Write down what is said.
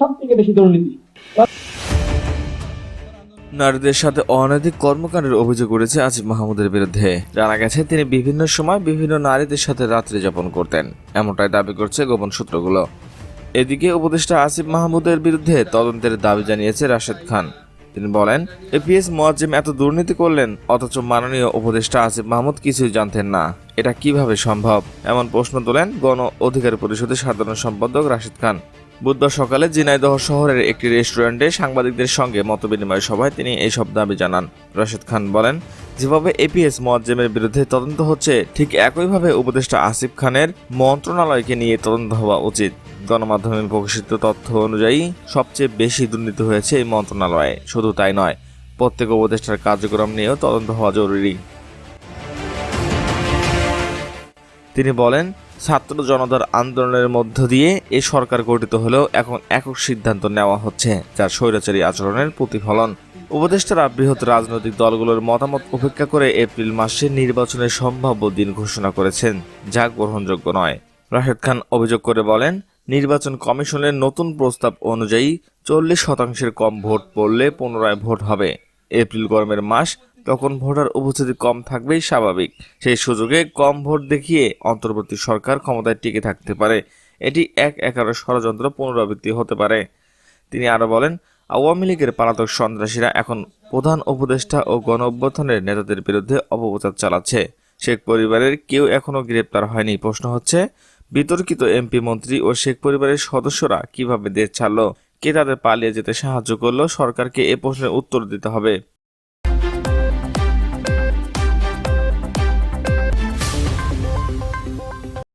সব থেকে বেশি দুর্নীতি। নারীদের সাথে অনৈতিক কর্মকাণ্ডের অভিযোগ উঠেছে আসিফ মাহমুদের বিরুদ্ধে। জানা গেছে, তিনি বিভিন্ন সময় বিভিন্ন নারীদের সাথে রাত্রি যাপন করতেন। এমনটাই দাবি করছে গোপন সূত্রগুলো। এদিকে উপদেষ্টা আসিফ মাহমুদের বিরুদ্ধে তদন্তের দাবি জানিয়েছে রাশেদ খান। তিনি বলেন, এপিএস মোয়াজ্জেম এত দুর্নীতি করলেন, অথচ মাননীয় উপদেষ্টা আসিফ মাহমুদ কিছুই জানতেন না। এটা কীভাবে সম্ভব? এমন প্রশ্ন তোলেন গণ অধিকার পরিষদের সাধারণ সম্পাদক রাশেদ খান। বুধবার সকালে জিনাইদহ শহরের একটি রেস্টুরেন্টে সাংবাদিকদের সঙ্গে মতবিনিময় সভায় তিনি এইসব দাবি জানান। রাশেদ খান বলেন, যেভাবে এপিএস মোয়াজ্জেমের বিরুদ্ধে তদন্ত হচ্ছে, ঠিক একইভাবে উপদেষ্টা আসিফ খানের মন্ত্রণালয়কে নিয়ে তদন্ত হওয়া উচিত। গণমাধ্যমে প্রকাশিত তথ্য অনুযায়ী, সবচেয়ে বেশি দুর্নীতি হয়েছে এই মন্ত্রণালয়ে। শুধু তাই নয়, প্রত্যেক উপদেষ্টার কার্যক্রম নিয়েও তদন্ত হওয়া জরুরি। তিনি বলেন, ছাত্র জনতার আন্দোলনের মধ্য দিয়ে এ সরকার গঠিত হলেও এখন একক সিদ্ধান্ত নেওয়া হচ্ছে, যার স্বৈরাচারী আচরণের প্রতিফলন। উপদেষ্টারা বৃহৎ রাজনৈতিক দলগুলোর মতামত উপেক্ষা করে এপ্রিল মাসে নির্বাচনের সম্ভাব্য দিন ঘোষণা করেছেন, যা গ্রহণযোগ্য নয়। রাশেদ খান অভিযোগ করে বলেন, নির্বাচন কমিশনের নতুন প্রস্তাব অনুযায়ী চল্লিশ শতাংশের কম ভোট পড়লে পুনরায় ভোট হবে। এপ্রিল গরমের মাস তখন ভোটার উপস্থিতি কম থাকবেই স্বাভাবিক। সেই সুযোগে কম ভোট দেখিয়ে অন্তর্বর্তী সরকার ক্ষমতায় টিকে থাকতে পারে। এটি এক একারো ষড়যন্ত্র পুনরাবৃত্তি হতে পারে। তিনি আরও বলেন, আওয়ামী লীগের পলাতক সন্ত্রাসীরা এখন প্রধান উপদেষ্টা ও গণ অভ্যুত্থানের নেতাদের বিরুদ্ধে অপপ্রচার চালাচ্ছে। শেখ পরিবারের কেউ এখনও গ্রেপ্তার হয়নি। প্রশ্ন হচ্ছে, বিতর্কিত এমপি মন্ত্রী ও শেখ পরিবারের সদস্যরা কীভাবে দেশ ছাড়লো? কে তাদের পালিয়ে যেতে সাহায্য করল? সরকারকে এ প্রশ্নের উত্তর দিতে হবে।